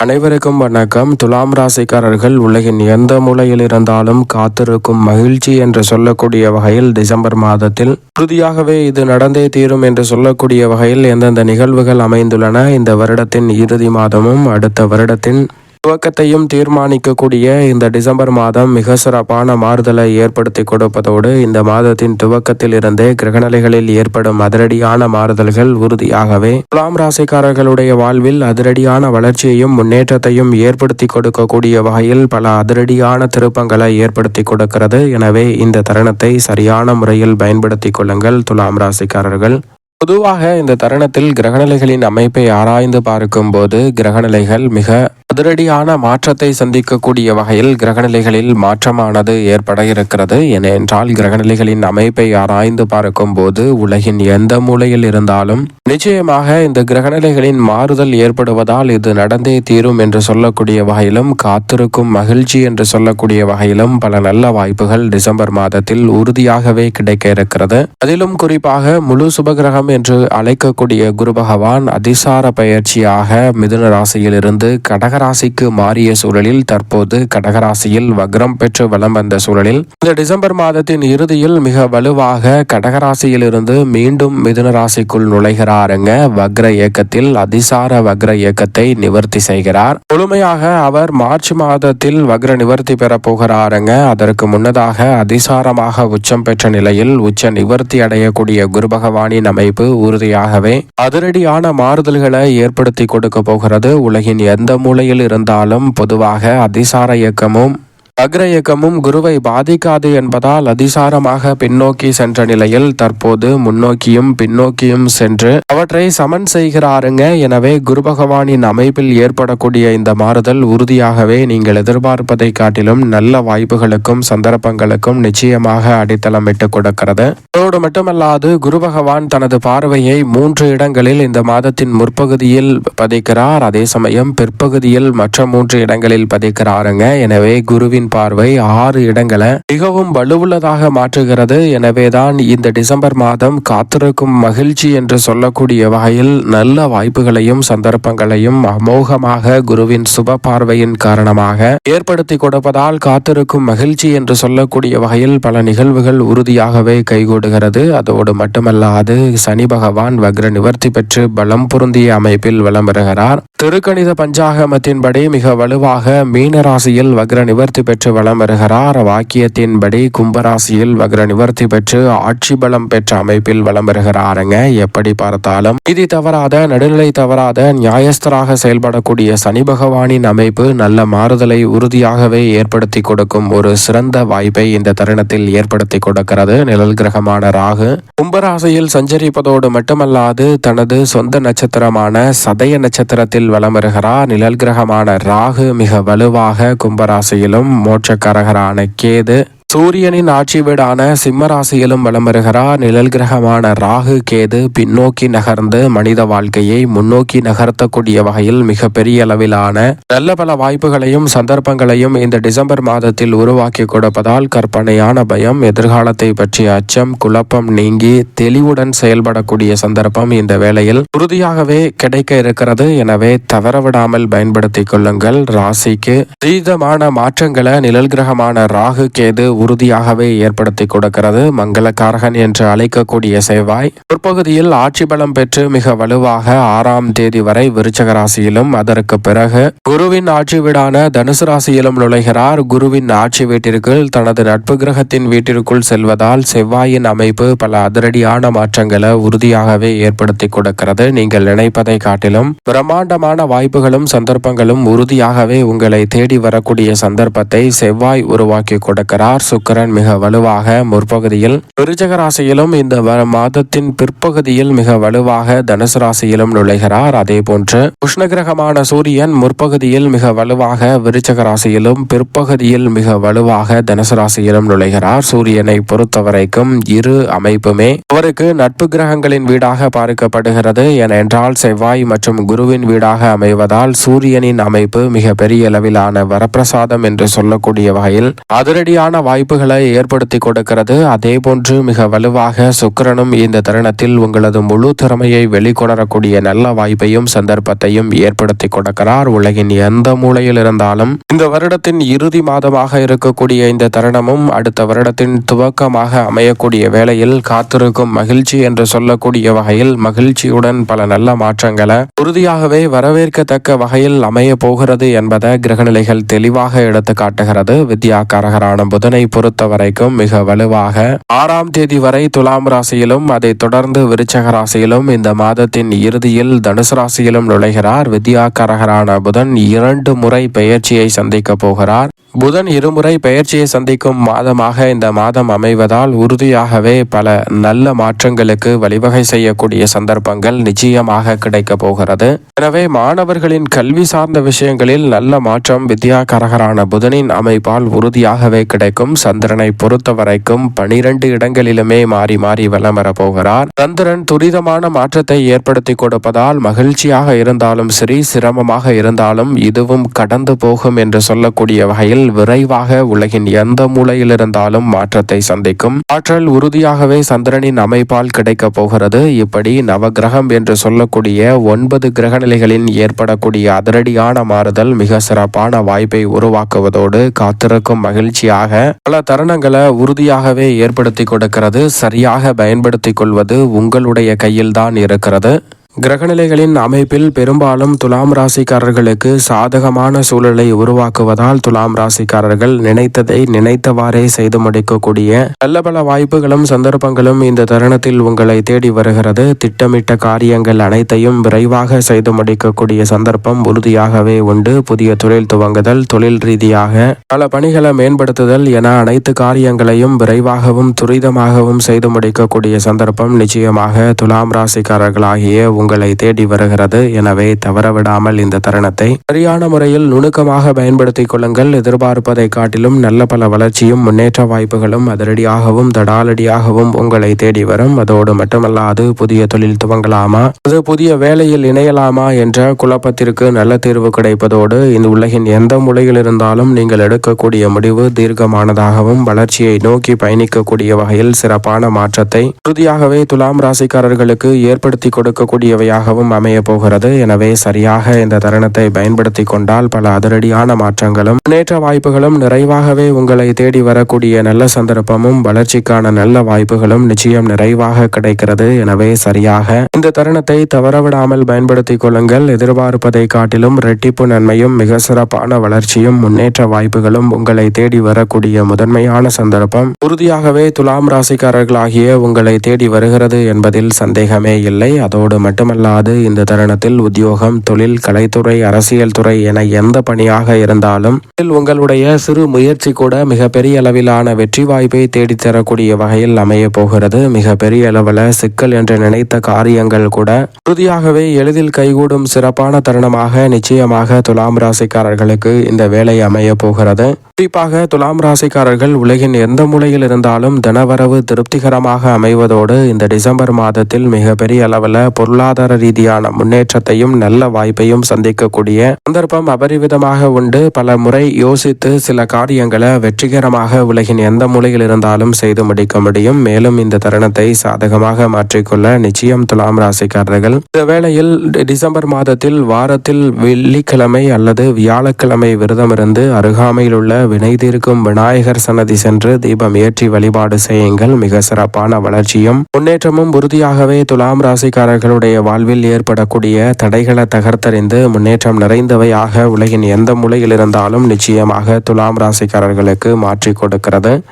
அனைவருக்கும் வணக்கம். துலாம் ராசிக்காரர்கள் உலகின் எந்த மூலையில் இருந்தாலும் காத்திருக்கும் மகிழ்ச்சி என்று சொல்லக்கூடிய வகையில் டிசம்பர் மாதத்தில் உறுதியாகவே இது நடந்தே தீரும் என்று சொல்லக்கூடிய வகையில் எந்தெந்த நிகழ்வுகள் அமைந்துள்ளன இந்த வருடத்தின் இறுதி மாதமும் அடுத்த வருடத்தின் துவக்கத்தையும் தீர்மானிக்கக்கூடிய இந்த டிசம்பர் மாதம் மிக சிறப்பான மாறுதலை ஏற்படுத்தி கொடுப்பதோடு இந்த மாதத்தின் துவக்கத்தில் இருந்தே கிரகநிலைகளில் ஏற்படும் அதிரடியான மாறுதல்கள் உறுதியாகவே. துலாம் ராசிக்காரர்களுடைய வாழ்வில் அதிரடியான வளர்ச்சியையும் முன்னேற்றத்தையும் ஏற்படுத்தி கொடுக்கக்கூடிய வகையில் பல அதிரடியான திருப்பங்களை ஏற்படுத்தி கொடுக்கிறது. எனவே இந்த தருணத்தை சரியான முறையில் பயன்படுத்திக் கொள்ளுங்கள் துலாம் ராசிக்காரர்கள். பொதுவாக இந்த தருணத்தில் கிரகநிலைகளின் அமைப்பை ஆராய்ந்து பார்க்கும்போது கிரகநிலைகள் மிக அதிரடியான மாற்றத்தை சந்திக்கக்கூடிய வகையில் கிரகநிலைகளில் மாற்றமானது ஏற்பட இருக்கிறது. ஏனென்றால் கிரகநிலைகளின் அமைப்பை ஆராய்ந்து பார்க்கும்போது உலகின் எந்த மூலையில் இருந்தாலும் நிச்சயமாக இந்த கிரகநிலைகளின் மாறுதல் ஏற்படுவதால் இது நடந்தே தீரும் என்று சொல்லக்கூடிய வகையிலும் காத்திருக்கும் மகிழ்ச்சி என்று சொல்லக்கூடிய வகையிலும் பல நல்ல வாய்ப்புகள் டிசம்பர் மாதத்தில் உறுதியாகவே கிடைக்க இருக்கிறது. அதிலும் குறிப்பாக முழு சுபகிரகம் என்று அழைக்கக்கூடிய குரு பகவான் அதிசார பயிற்சியாக மிதுன ராசியிலிருந்து கடகராசிக்கு மாறிய சூழலில் தற்போது கடகராசியில் வக்ரம் பெற்று வலம் வந்த சூழலில் இந்த டிசம்பர் மாதத்தின் இறுதியில் மிக வலுவாக கடகராசியிலிருந்து மீண்டும் மிதுன ராசிக்குள் நுழைகிறாருங்க. வக்ர இயக்கத்தில் அதிசார வக்ர இயக்கத்தை நிவர்த்தி செய்கிறார். முழுமையாக அவர் மார்ச் மாதத்தில் வக்ர நிவர்த்தி பெற போகிறாருங்க. அதற்கு முன்னதாக அதிசாரமாக உச்சம் பெற்ற நிலையில் உச்ச நிவர்த்தி அடையக்கூடிய குரு பகவானின் அமைப்பு உறுதியாகவே அதிரடியான மாறுதல்களை ஏற்படுத்தி கொடுக்க போகிறது. உலகின் எந்த மூலையில் இருந்தாலும் பொதுவாக அதிசார இயக்கமும் அக்ர இயக்கமும் குருவை பாதிக்காது என்பதால் அதிசாரமாக பின்னோக்கி சென்ற நிலையில் தற்போது முன்னோக்கியும் பின்னோக்கியும் சென்று அவற்றை சமன் செய்கிறாருங்க. எனவே குரு பகவானின் அமைப்பில் ஏற்படக்கூடிய இந்த மாறுதல் உறுதியாகவே நீங்கள் எதிர்பார்ப்பதை காட்டிலும் நல்ல வாய்ப்புகளுக்கும் சந்தர்ப்பங்களுக்கும் நிச்சயமாக அடித்தளமிட்டு கொடுக்கிறது. அதோடு மட்டுமல்லாது குரு பகவான் தனது பார்வையை மூன்று இடங்களில் இந்த மாதத்தின் முற்பகுதியில் பதிக்கிறார். அதே சமயம் பிற்பகுதியில் மற்ற மூன்று இடங்களில் பதிக்கிறாருங்க. எனவே குருவின் பார்வை ஆறு இடங்களை மிகவும் வலுவுள்ளதாக மாற்றுகிறது. எனவேதான் இந்த டிசம்பர் மாதம் காத்திருக்கும் மகிழ்ச்சி என்று சொல்லக்கூடிய வகையில் நல்ல வாய்ப்புகளையும் சந்தர்ப்பங்களையும் அமோகமாக குருவின் சுப பார்வையின் காரணமாக ஏற்படுத்தி கொடுப்பதால் காத்திருக்கும் மகிழ்ச்சி என்று சொல்லக்கூடிய வகையில் பல நிகழ்வுகள் உறுதியாகவே கைகூடுகிறது. அதோடு மட்டுமல்லாது சனி பகவான் வக்ர நிவர்த்தி பெற்று பலம் பொருந்திய அமைப்பில் வலம் பெறுகிறார் திருக்கணித பஞ்சாகமத்தின்படி மிக வலுவாக மீனராசியில் வக்ர நிவர்த்தி பெற்று வலம் வருகிறார். வாக்கியத்தின்படி கும்பராசியில் வக்ர நிவர்த்தி பெற்று ஆட்சி பலம் பெற்ற அமைப்பில் வலம் வருகிறாருங்க. எப்படி பார்த்தாலும் விதி தவறாத நடுநிலை தவறாத நியாயஸ்தராக செயல்படக்கூடிய சனி பகவானின் அமைப்பு நல்ல மாறுதலை உறுதியாகவே ஏற்படுத்தி கொடுக்கும் ஒரு சிறந்த வாய்ப்பை இந்த தருணத்தில் ஏற்படுத்தி கொடுக்கிறது. நிழல் கிரகமான ராகு கும்பராசியில் சஞ்சரிப்பதோடு மட்டுமல்லாது தனது சொந்த நட்சத்திரமான சதய நட்சத்திரத்தில் வலம் வருகிறார். நிழல் கிரகமான ராகு மிக வலுவாக கும்பராசியிலும் மோட்சக்காரகரான கேது சூரியனின் ஆட்சி வீடான சிம்மராசியிலும் வலம் வருகிறார் நிழல் கிரகமான ராகு கேது பின்னோக்கி நகர்ந்து மனித வாழ்க்கையை முன்னோக்கி நகர்த்தக்கூடிய வகையில் மிகப்பெரிய அளவிலான நல்ல பல வாய்ப்புகளையும் சந்தர்ப்பங்களையும் இந்த டிசம்பர் மாதத்தில் உருவாக்கி கொடுப்பதால் கற்பனையான பயம் எதிர்காலத்தை பற்றிய அச்சம் குழப்பம் நீங்கி தெளிவுடன் செயல்படக்கூடிய சந்தர்ப்பம் இந்த வேளையில் உறுதியாகவே கிடைக்க இருக்கிறது. எனவே தவறவிடாமல் பயன்படுத்திக் கொள்ளுங்கள். ராசிக்கு தீதமான மாற்றங்களை நிழல் கிரகமான ராகு கேது உறுதியாகவே ஏற்படுத்தி கொடுக்கிறது. மங்களக்காரகன் என்று அழைக்கக்கூடிய செவ்வாய் பிற்பகுதியில் ஆட்சி பலம் பெற்று மிக வலுவாக ஆறாம் தேதி வரை விருச்சக ராசியிலும் அதற்கு பிறகு குருவின் ஆட்சி வீடான தனுசு ராசியிலும் நுழைகிறார். குருவின் ஆட்சி வீட்டிற்கு தனது நட்பு கிரகத்தின் வீட்டிற்குள் செல்வதால் செவ்வாயின் அமைப்பு பல அதிரடியான மாற்றங்களை உறுதியாகவே ஏற்படுத்தி கொடுக்கிறது. நீங்கள் நினைப்பதை காட்டிலும் பிரம்மாண்டமான வாய்ப்புகளும் சந்தர்ப்பங்களும் உறுதியாகவே உங்களை தேடி வரக்கூடிய சந்தர்ப்பத்தை செவ்வாய் உருவாக்கி கொடுக்கிறார். சுக்கரன் மிக வலுவாக முற்பகுதியில் விருச்சக ராசியிலும் இந்த மாதத்தின் பிற்பகுதியில் மிக வலுவாக தனுசு ராசியிலும் நுழைகிறார். அதே போன்று உஷ்ணகிரகமான சூரியன் முற்பகுதியில் மிக வலுவாக விருச்சக ராசியிலும் பிற்பகுதியில் மிக வலுவாக தனுசு ராசியிலும் நுழைகிறார். சூரியனை பொறுத்தவரைக்கும் இரு அமைப்புமே அவருக்கு நட்பு கிரகங்களின் வீடாக பார்க்கப்படுகிறது. ஏனென்றால் செவ்வாய் மற்றும் குருவின் வீடாக அமைவதால் சூரியனின் அமைப்பு மிக பெரிய அளவிலான வரப்பிரசாதம் என்று சொல்லக்கூடிய வகையில் அதிரடியான வாய் வாய்ப்புகளை ஏற்படுத்தி கொடுக்கிறது. அதே போன்று மிக வலுவாக சுக்கிரனும் இந்த தருணத்தில் உங்களது முழு திறமையை வெளிக்கொணரக்கூடிய நல்ல வாய்ப்பையும் சந்தர்ப்பத்தையும் ஏற்படுத்தி கொடுக்கிறார். உலகின் எந்த மூலையில் இருந்தாலும் இந்த வருடத்தின் இறுதி மாதமாக இருக்கக்கூடிய இந்த தருணமும் அடுத்த வருடத்தின் துவக்கமாக அமையக்கூடிய வேளையில் காத்திருக்கும் மகிழ்ச்சி என்று சொல்லக்கூடிய வகையில் மகிழ்ச்சியுடன் பல நல்ல மாற்றங்களை உறுதியாகவே வரவேற்கத்தக்க வகையில் அமைய போகிறது என்பதை கிரகநிலைகள் தெளிவாக எடுத்து காட்டுகிறது வித்யாகாரகரான புதனை பொறுத்த வரைக்கும் மிக வலுவாக. ஆறாம் தேதி வரை துலாம் ராசியிலும் அதைத் தொடர்ந்து விருச்சக ராசியிலும் இந்த மாதத்தின் இறுதியில் தனுசு ராசியிலும் நுழைகிறார். வித்யாக்காரகரான புதன் இரண்டு முறை பெயர்ச்சியை சந்திக்க போகிறார். புதன் இருமுறை பெயர்ச்சியை சந்திக்கும் மாதமாக இந்த மாதம் அமைவதால் உறுதியாகவே பல நல்ல மாற்றங்களுக்கு வழிவகை செய்யக்கூடிய சந்தர்ப்பங்கள் நிச்சயமாக கிடைக்க போகிறது. எனவே மாணவர்களின் கல்வி சார்ந்த விஷயங்களில் நல்ல மாற்றம் வித்யாகரகரான புதனின் அமைப்பால் உறுதியாகவே கிடைக்கும். சந்திரனை பொறுத்த வரைக்கும் பனிரெண்டு இடங்களிலுமே மாறி மாறி வலம் வரப்போகிறார். சந்திரன் துரிதமான மாற்றத்தை ஏற்படுத்தி கொடுப்பதால் மகிழ்ச்சியாக இருந்தாலும் சரி சிரமமாக இருந்தாலும் இதுவும் கடந்து போகும் என்று சொல்லக்கூடிய வகையில் விரைவாக உலகின் எந்த மூலையில் இருந்தாலும் மாற்றத்தை சந்திக்கும். ஆற்றல் உறுதியாகவே சந்திரனின் அமைப்பால் கிடைக்கப் போகிறது. இப்படி நவகிரகம் என்று சொல்லக்கூடிய ஒன்பது கிரகநிலைகளின் ஏற்படக்கூடிய அதிரடியான மாறுதல் மிக சிறப்பான வாய்ப்பை உருவாக்குவதோடு காத்திருக்கும் மகிழ்ச்சியாக பல தருணங்களை உறுதியாகவே ஏற்படுத்தி கொடுக்கிறது சரியாக பயன்படுத்தி கொள்வது உங்களுடைய கையில்தான் இருக்கிறது. கிரகநிலைகளின் அமைப்பில் பெரும்பாலும் துலாம் ராசிக்காரர்களுக்கு சாதகமான சூழலை உருவாக்குவதால் துலாம் ராசிக்காரர்கள் நினைத்ததை நினைத்தவாறே செய்து முடிக்கக்கூடிய நல்ல பல வாய்ப்புகளும் சந்தர்ப்பங்களும் இந்த தருணத்தில் உங்களை தேடி வருகிறது. திட்டமிட்ட காரியங்கள் அனைத்தையும் விரைவாக செய்து முடிக்கக்கூடிய சந்தர்ப்பம் உறுதியாகவே உண்டு. புதிய தொழில் துவங்குதல் தொழில் ரீதியாக பல பணிகளை மேம்படுத்துதல் என அனைத்து காரியங்களையும் விரைவாகவும் துரிதமாகவும் செய்து முடிக்கக்கூடிய சந்தர்ப்பம் நிச்சயமாக துலாம் ராசிக்காரர்களாகிய உங்கள் உங்களை தேடி வருகிறது. எனவே தவறவிடாமல் இந்த தருணத்தை சரியான முறையில் நுணுக்கமாக பயன்படுத்திக் கொள்ளுங்கள். எதிர்பார்ப்பதை காட்டிலும் நல்ல பல வளர்ச்சியும் முன்னேற்ற வாய்ப்புகளும் அதிரடியாகவும் தடாலடியாகவும் உங்களை தேடி வரும். அதோடு மட்டுமல்லாது புதிய தொழில் துவங்கலாமா? அது புதிய வேலையில் இணையலாமா என்ற குழப்பத்திற்கு நல்ல தீர்வு கிடைப்பதோடு இந்த உலகின் எந்த மூலையில் இருந்தாலும் நீங்கள் எடுக்கக்கூடிய முடிவு தீர்க்கமானதாகவும் வளர்ச்சியை நோக்கி பயணிக்கக்கூடிய வகையில் சிறப்பான மாற்றத்தை உறுதியாகவே துலாம் ராசிக்காரர்களுக்கு ஏற்படுத்தி கொடுக்கக்கூடிய கூடியவையாகவும் அமைய போகிறது எனவே சரியாக இந்த தருணத்தை பயன்படுத்தி கொண்டால் பல அதிரடியான மாற்றங்களும் முன்னேற்ற வாய்ப்புகளும் நிறைவாகவே உங்களை தேடி வரக்கூடிய நல்ல சந்தர்ப்பமும் வளர்ச்சிக்கான நல்ல வாய்ப்புகளும் நிச்சயம் நிறைவாக கிடைக்கிறது. எனவே சரியாக இந்த தருணத்தை தவறவிடாமல் பயன்படுத்திக் கொள்ளுங்கள். எதிர்பார்ப்பதை காட்டிலும் ரெட்டிப்பு நன்மையும் மிக சிறப்பான வளர்ச்சியும் முன்னேற்ற வாய்ப்புகளும் உங்களை தேடி வரக்கூடிய முதன்மையான சந்தர்ப்பம். உறுதியாகவே துலாம் ராசிக்காரர்களாகிய உங்களை தேடி வருகிறது என்பதில் சந்தேகமே இல்லை. அதோடு மட்டும் மட்டுமல்லாது இந்த தருணத்தில் உத்தியோகம் தொழில் கலைத்துறை அரசியல் துறை என எந்த பணியாக இருந்தாலும் உங்களுடைய சிறு முயற்சி கூட மிகப்பெரிய அளவிலான வெற்றி வாய்ப்பை தேடித்தரக்கூடிய வகையில் அமைய போகிறது. மிக பெரிய அளவில் சிக்கல் என்று நினைத்த காரியங்கள் கூட உறுதியாகவே எளிதில் கைகூடும் சிறப்பான தருணமாக நிச்சயமாக துலாம் ராசிக்காரர்களுக்கு இந்த வேலை அமைய போகிறது. குறிப்பாக துலாம் ராசிக்காரர்கள் உலகின் எந்த மூலையில் இருந்தாலும் தனவரவு திருப்திகரமாக அமைவதோடு இந்த டிசம்பர் மாதத்தில் மிகப்பெரிய அளவில் பொருளாதார ரீதியான முன்னேற்றத்தையும் நல்ல வாய்ப்பையும் சந்திக்கக்கூடிய சந்தர்ப்பம் அபரிவிதமாக உண்டு. பல முறை யோசித்து சில காரியங்களை வெற்றிகரமாக உலகின் எந்த மூலையில் இருந்தாலும் செய்து முடிக்க முடியும். மேலும் இந்த தருணத்தை சாதகமாக மாற்றிக்கொள்ள நிச்சயம் துலாம் ராசிக்காரர்கள் இந்த வேளையில் டி- டிசம்பர் மாதத்தில் வாரத்தில் வெள்ளிக்கிழமை அல்லது வியாழக்கிழமை விரதமிருந்து அருகாமையில் உள்ள வினை தீர்க்கும் விநாயகர் சன்னதி சென்று தீபம் ஏற்றி வழிபாடு செய்யுங்கள். மிக சிறப்பான வளர்ச்சியும் முன்னேற்றமும் உறுதியாகவே துலாம் ராசிக்காரர்களுடைய வாழ்வில் ஏற்படக்கூடிய தடைகளை தகர்த்தறிந்து முன்னேற்றம் நிறைந்தவையாக உலகின் எந்த மூலையில் இருந்தாலும் நிச்சயமாக துலாம் ராசிக்காரர்களுக்கு மாற்றிக் கொடுக்கிறது.